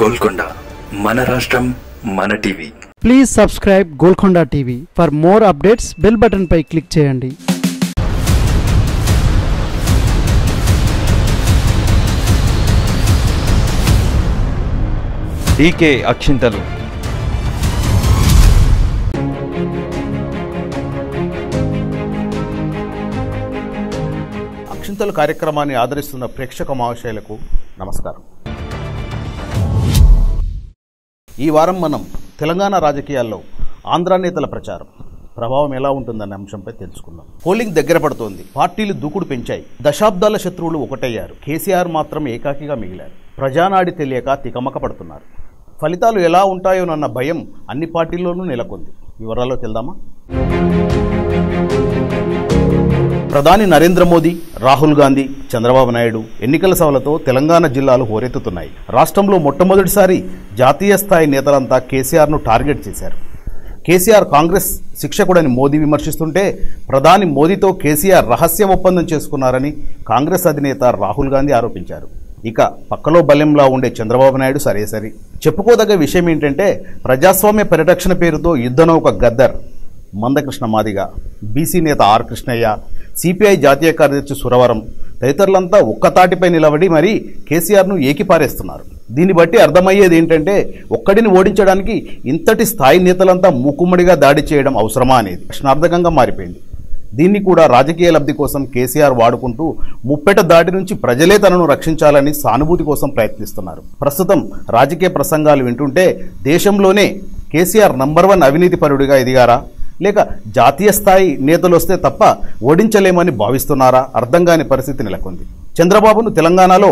గోల్కొండ మన రాష్ట్రం మన TV. Please subscribe Golconda TV for more updates. Bell button pi click చేయండి. డీకే అక్షింతలు. అక్షింతలు కార్యక్రమాన్ని ఆదరిస్తున్న ప్రేక్షక మహాశయులకు నమస్కారం. ఈ వారం మనం తెలంగాణ రాజకీయాల్లో ఆంధ్ర నేతల ప్రచారం. ప్రభావం ఎలా ఉంటుందనే అంశంపై తెలుసుకుందాం. పోలింగ్ దగ్గర పడుతోంది. పార్టీలు దూకుడు పెంచాయి. దశాబ్దాల శత్రువులు ఒకటయ్యారు. కేసీఆర్ మాత్రం ఏకాకిగా మిగిలారు. ప్రజానాడి తెలియక తికమక పడుతున్నారు. ఫలితాలు ఎలా ఉంటాయోనన్న భయం అన్ని పార్టీల్లోనూ నెలకొంది. వివరాల్లోకి వెళ్దామా? ప్రధాని నరేంద్ర మోదీ రాహుల్ గాంధీ చంద్రబాబు నాయుడు ఎన్నికల సభలతో తెలంగాణ జిల్లాలు హోరెత్తుతున్నాయి. రాష్ట్రంలో మొట్టమొదటిసారి జాతీయ స్థాయి నేతలంతా కేసీఆర్ను టార్గెట్ చేశారు. కేసీఆర్ కాంగ్రెస్ శిక్షకుడని మోదీ విమర్శిస్తుంటే ప్రధాని మోదీతో కేసీఆర్ రహస్య ఒప్పందం చేసుకున్నారని కాంగ్రెస్ అధినేత రాహుల్ గాంధీ ఆరోపించారు. ఇక పక్కలో బలెంలా ఉండే చంద్రబాబు నాయుడు సరే సరి. చెప్పుకోదగ్గ విషయం ఏంటంటే ప్రజాస్వామ్య పరిరక్షణ పేరుతో యుద్ధనౌక గద్దర్. మందకృష్ణ మాదిగ బీసీ నేత ఆర్ కృష్ణయ్య సిపిఐ జాతీయ కార్యదర్శి సురవరం. తదితరులంతా ఒక్కతాటిపై నిలబడి మరీ కేసీఆర్ను ఏకిపారేస్తున్నారు. దీన్ని బట్టి అర్థమయ్యేది ఏంటంటే ఒక్కడిని ఓడించడానికి ఇంతటి స్థాయి నేతలంతా మూకుమ్మడిగా దాడి చేయడం అవసరమా అనేది ప్రశ్నార్థకంగా మారిపోయింది. దీన్ని కూడా రాజకీయ లబ్ధి కోసం కేసీఆర్ వాడుకుంటూ ముప్పెట దాటి నుంచి ప్రజలే తనను రక్షించాలని సానుభూతి కోసం ప్రయత్నిస్తున్నారు. ప్రస్తుతం రాజకీయ ప్రసంగాలు వింటుంటే దేశంలోనే కేసీఆర్ నంబర్ వన్ అవినీతి పరుడిగా ఎదిగారా? లేక జాతీయ స్థాయి నేతలు వస్తే తప్ప ఓడించలేమని భావిస్తున్నారా? అర్థం కాని పరిస్థితి నెలకొంది. చంద్రబాబును తెలంగాణలో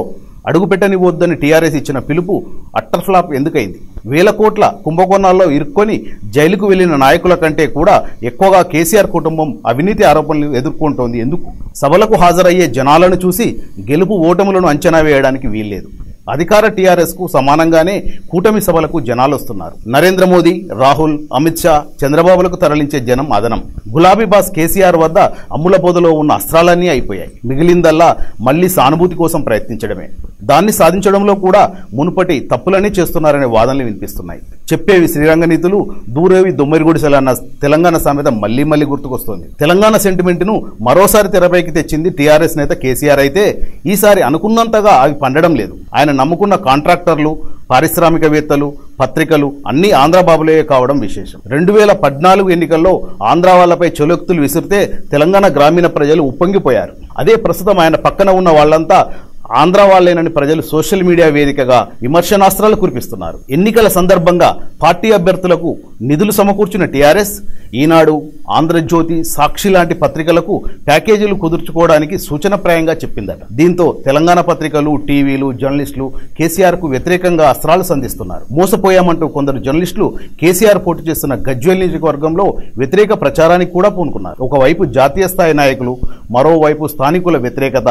అడుగుపెట్టనివద్దని టీఆర్ఎస్ ఇచ్చిన పిలుపు అట్టర్ ఫ్లాప్ ఎందుకైంది? వేల కోట్ల కుంభకోణాల్లో ఇరుక్కొని జైలుకు వెళ్ళిన నాయకుల కంటే కూడా ఎక్కువగా కేసీఆర్ కుటుంబం అవినీతి ఆరోపణలు ఎదుర్కొంటోంది. ఎందుకు? సభలకు హాజరయ్యే జనాలను చూసి గెలుపు ఓటములను అంచనా వేయడానికి వీల్లేదు. అధికార టీఆర్ఎస్కు సమానంగానే కూటమి సభలకు జనాలు వస్తున్నారు. నరేంద్ర మోదీ రాహుల్ అమిత్ షా చంద్రబాబులకు తరలించే జనం అదనం. గులాబీ బాస్ కేసీఆర్ వద్ద అమ్ముల పొదలో ఉన్న అస్త్రాలన్నీ అయిపోయాయి. మిగిలిందల్లా మళ్ళీ సానుభూతి కోసం ప్రయత్నించడమే. దాన్ని సాధించడంలో కూడా మునుపటి తప్పులనే చేస్తున్నారనే వాదనలు వినిపిస్తున్నాయి. చెప్పేవి శ్రీరంగనీతులు దూరేవి దొమ్మరిగుడిసెలన్న తెలంగాణ సామెత మళ్ళీ మళ్ళీ గుర్తుకొస్తోంది. తెలంగాణ సెంటిమెంట్ను మరోసారి తెరపైకి తెచ్చింది టీఆర్ఎస్ నేత కేసీఆర్ అయితే ఈసారి అనుకున్నంతగా అవి పండడం లేదు. ఆయన నమ్ముకున్న కాంట్రాక్టర్లు పారిశ్రామికవేత్తలు పత్రికలు అన్నీ ఆంధ్రబాబులే కావడం విశేషం. రెండు వేల పద్నాలుగు ఎన్నికల్లో ఆంధ్ర వాళ్ళపై చొలొక్తులు విసిరితే తెలంగాణ గ్రామీణ ప్రజలు ఉప్పొంగిపోయారు. అదే ప్రస్తుతం ఆయన పక్కన ఉన్న వాళ్ళంతా ఆంధ్ర వాళ్ళేనని ప్రజలు సోషల్ మీడియా వేదికగా విమర్శనాస్త్రాలు కురిపిస్తున్నారు. ఎన్నికల సందర్భంగా పార్టీ అభ్యర్థులకు నిధులు సమకూర్చిన టీఆర్ఎస్ ఈనాడు ఆంధ్రజ్యోతి సాక్షి లాంటి పత్రికలకు ప్యాకేజీలు కుదుర్చుకోవడానికి సూచనప్రాయంగా చెప్పిందట. దీంతో తెలంగాణ పత్రికలు టీవీలు జర్నలిస్టులు కేసీఆర్కు వ్యతిరేకంగా అస్త్రాలు సంధిస్తున్నారు. మోసపోయామంటూ కొందరు జర్నలిస్టులు కేసీఆర్ పోటీ చేస్తున్న గజ్వేల్ నియోజకవర్గంలో వ్యతిరేక ప్రచారానికి కూడా పూనుకున్నారు. ఒకవైపు జాతీయ స్థాయి నాయకులు మరోవైపు స్థానికుల వ్యతిరేకత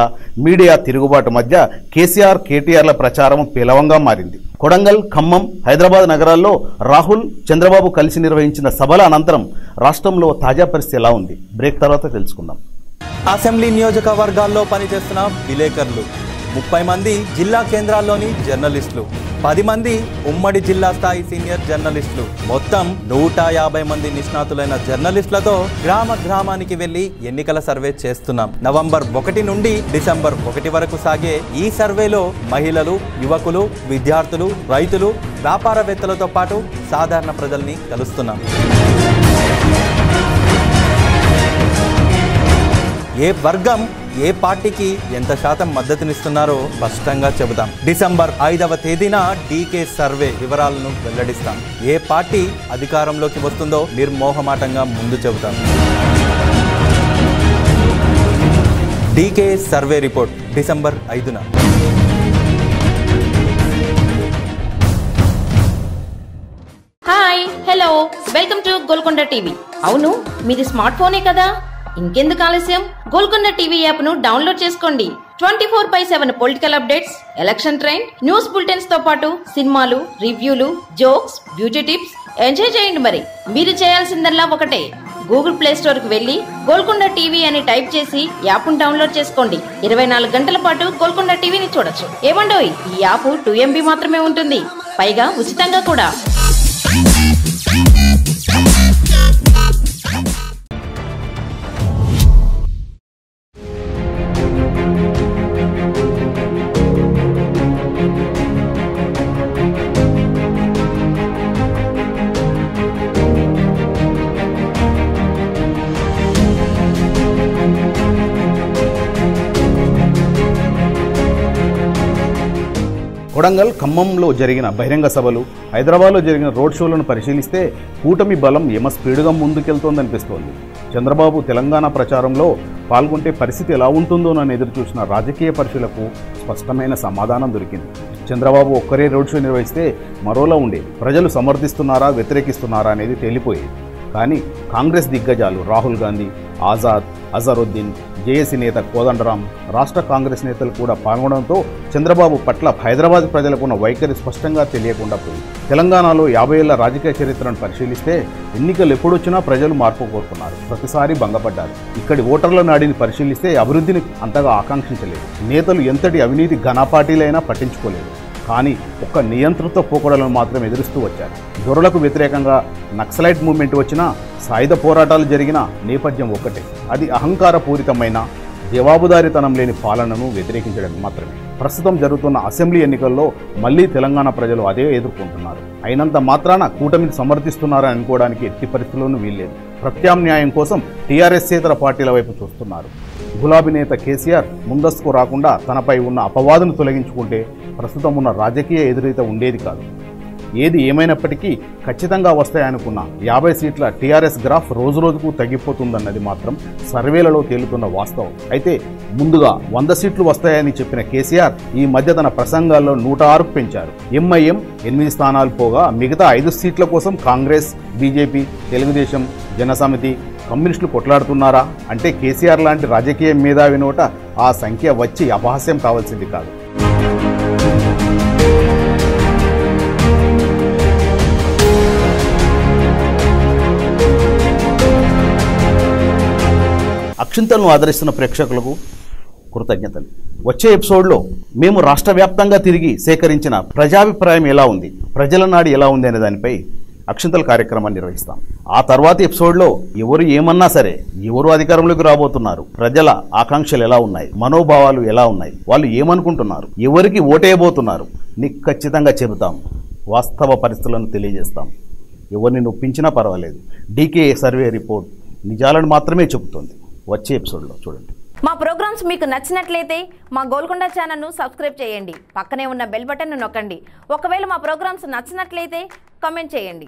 మీడియా తిరుగుబాటు మధ్య కేసీఆర్ కేటీఆర్ల ప్రచారం పేలవంగా మారింది. కొడంగల్ ఖమ్మం హైదరాబాద్ నగరాల్లో రాహుల్ చంద్రబాబు కలిసి నిర్వహించిన సభల అనంతరం రాష్ట్రంలో తాజా పరిస్థితి ఎలా ఉంది? బ్రేక్ తర్వాత తెలుసుకుందాం. అసెంబ్లీ నియోజకవర్గాల్లో పనిచేస్తున్న విలేకరులు. ముప్పై మంది జిల్లా కేంద్రాల్లోని జర్నలిస్టులు. పది మంది ఉమ్మడి జిల్లా స్థాయి సీనియర్ జర్నలిస్టులు. మొత్తం నూట యాభై మంది నిష్ణాతులైన జర్నలిస్టులతో గ్రామ గ్రామానికి వెళ్ళి ఎన్నికల సర్వే చేస్తున్నాం. నవంబర్ ఒకటి నుండి డిసెంబర్ ఒకటి వరకు సాగే ఈ సర్వేలో మహిళలు యువకులు విద్యార్థులు రైతులు వ్యాపారవేత్తలతో పాటు సాధారణ ప్రజల్ని కలుస్తున్నాం. ఏ వర్గం ఏ పార్టీకి ఎంత శాతం మద్దతునిస్తున్నారో స్పష్టంగా చెబుతాం. డిసెంబర్ ఐదవ తేదీన డీకే సర్వే వివరాలను వెల్లడిస్తాం. ఏ పార్టీ అధికారంలోకి వస్తుందో నిర్మోహమాటంగా ముందు చెబుతాం. డీకే సర్వే రిపోర్ట్ డిసెంబర్ ఐదున. Hi hello. Welcome to Golconda TV. అవును మీది స్మార్ట్ ఫోనే కదా? ఇంకెందుకు ఆలస్యం? గోల్కొండ టీవీ యాప్ను డౌన్లోడ్ చేసుకోండి. Twenty four by seven political updates election train news బులెటిన్స్తో పాటు సినిమాలు రివ్యూలు జోక్స్ బ్యూటీ టిప్స్ ఎంజాయ్ చేయండి మరి. మీరు చేయాల్సిందల్లా ఒకటే. గూగుల్ ప్లే స్టోర్కు వెళ్ళి గోల్కొండ టీవీ అని టైప్ చేసి యాప్ డౌన్లోడ్ చేసుకోండి. ఇరవై నాలుగు గంటల పాటు గోల్కొండ టీవీని చూడొచ్చు. ఏమండోయ్? ఈ యాప్ టూ ఎంబీ మాత్రమే ఉంటుంది. పైగా ఉచితంగా కూడా. కొడంగల్ ఖమ్మంలో జరిగిన బహిరంగ సభలు హైదరాబాద్లో జరిగిన రోడ్ షోలను పరిశీలిస్తే కూటమి బలం యమ స్పీడ్గా ముందుకెళ్తోందనిపిస్తోంది చంద్రబాబు తెలంగాణ ప్రచారంలో పాల్గొంటే పరిస్థితి ఎలా ఉంటుందోనని ఎదురు చూసిన రాజకీయ పరిశీలకు స్పష్టమైన సమాధానం దొరికింది. చంద్రబాబు ఒక్కరే రోడ్ షో నిర్వహిస్తే మరోలా ఉండేది ప్రజలు సమర్థిస్తున్నారా వ్యతిరేకిస్తున్నారా అనేది తేలిపోయేది. కానీ కాంగ్రెస్ దిగ్గజాలు రాహుల్ గాంధీ ఆజాద్ అజరుద్దీన్ జేఏసీ నేత కోదండరాం రాష్ట్ర కాంగ్రెస్ నేతలు కూడా పాల్గొనడంతో చంద్రబాబు పట్ల హైదరాబాద్ ప్రజలకు ఉన్న వైఖరి స్పష్టంగా తెలియకుండా పోయింది. తెలంగాణలో యాభై ఏళ్ళ రాజకీయ చరిత్రను పరిశీలిస్తే ఎన్నికలు ఎప్పుడొచ్చినా ప్రజలు మార్పు కోరుకున్నారు. ప్రతిసారి భంగపడ్డారు. ఇక్కడి ఓటర్ల నాడిని పరిశీలిస్తే అభివృద్ధిని అంతగా ఆకాంక్షించలేదు. నేతలు ఎంతటి అవినీతి ఘనపార్టీలైనా పట్టించుకోలేదు. కానీ ఒక్క నియంత్రణతో పోకడలను మాత్రం ఎదురుస్తూ వచ్చారు. దొరలకు వ్యతిరేకంగా నక్సలైట్ మూవ్మెంట్ వచ్చినా సాయుధ పోరాటాలు జరిగిన నేపథ్యం ఒక్కటే. అది అహంకారపూరితమైన జవాబుదారీతనం లేని పాలనను వ్యతిరేకించడం మాత్రమే. ప్రస్తుతం జరుగుతున్న అసెంబ్లీ ఎన్నికల్లో మళ్ళీ తెలంగాణ ప్రజలు అదే ఎదుర్కొంటున్నారు. అయినంత మాత్రాన కూటమిని సమర్థిస్తున్నారని అనుకోవడానికి ఎట్టి పరిస్థితుల్లోనూ వీల్లేదు. ప్రత్యామ్నాయం కోసం టీఆర్ఎస్యేతర పార్టీల వైపు చూస్తున్నారు. గులాబీ నేత కేసీఆర్ ముందస్తుకు రాకుండా తనపై ఉన్న అపవాదును తొలగించుకుంటే ప్రస్తుతం ఉన్న రాజకీయ ఎదురీత ఉండేది కాదు. ఏది ఏమైనప్పటికీ ఖచ్చితంగా వస్తాయనుకున్న యాభై సీట్ల టీఆర్ఎస్ గ్రాఫ్ రోజు రోజుకు తగ్గిపోతుందన్నది మాత్రం సర్వేలలో తేలుతున్న వాస్తవం. అయితే ముందుగా వంద సీట్లు వస్తాయని చెప్పిన కేసీఆర్ ఈ మధ్య తన ప్రసంగాల్లో నూట ఆరు పెంచారు. ఎంఐఎం ఎనిమిది స్థానాలు పోగా మిగతా ఐదు సీట్ల కోసం కాంగ్రెస్ బీజేపీ తెలుగుదేశం జనసమితి కమ్యూనిస్టులు కొట్లాడుతున్నారా? అంటే కేసీఆర్ లాంటి రాజకీయ మేధావి నోట ఆ సంఖ్య వచ్చి అపహాస్యం కావాల్సింది కాదు. చింతలను ఆదరిస్తున్న ప్రేక్షకులకు కృతజ్ఞతలు. వచ్చే ఎపిసోడ్లో మేము రాష్ట్ర వ్యాప్తంగా తిరిగి సేకరించిన ప్రజాభిప్రాయం ఎలా ఉంది ప్రజల నాడి ఎలా ఉంది అనే దానిపై అక్షింతల కార్యక్రమాన్ని నిర్వహిస్తాం. ఆ తర్వాత ఎపిసోడ్లో ఎవరు ఏమన్నా సరే ఎవరు అధికారంలోకి రాబోతున్నారు ప్రజల ఆకాంక్షలు ఎలా ఉన్నాయి మనోభావాలు ఎలా ఉన్నాయి వాళ్ళు ఏమనుకుంటున్నారు ఎవరికి ఓటేయబోతున్నారు నీకు ఖచ్చితంగా చెబుతాం వాస్తవ పరిస్థితులను తెలియజేస్తాం. ఎవరిని నొప్పించినా పర్వాలేదు. డీకే సర్వే రిపోర్ట్ నిజాలను మాత్రమే చెబుతుంది. వచ్చే ఎపిసోడ్లో చూడండి. మా ప్రోగ్రామ్స్ మీకు నచ్చినట్లయితే మా గోల్కొండ ఛానల్ను సబ్స్క్రైబ్ చేయండి. పక్కనే ఉన్న బెల్ బటన్ను నొక్కండి. ఒకవేళ మా ప్రోగ్రామ్స్ నచ్చినట్లయితే కామెంట్ చేయండి.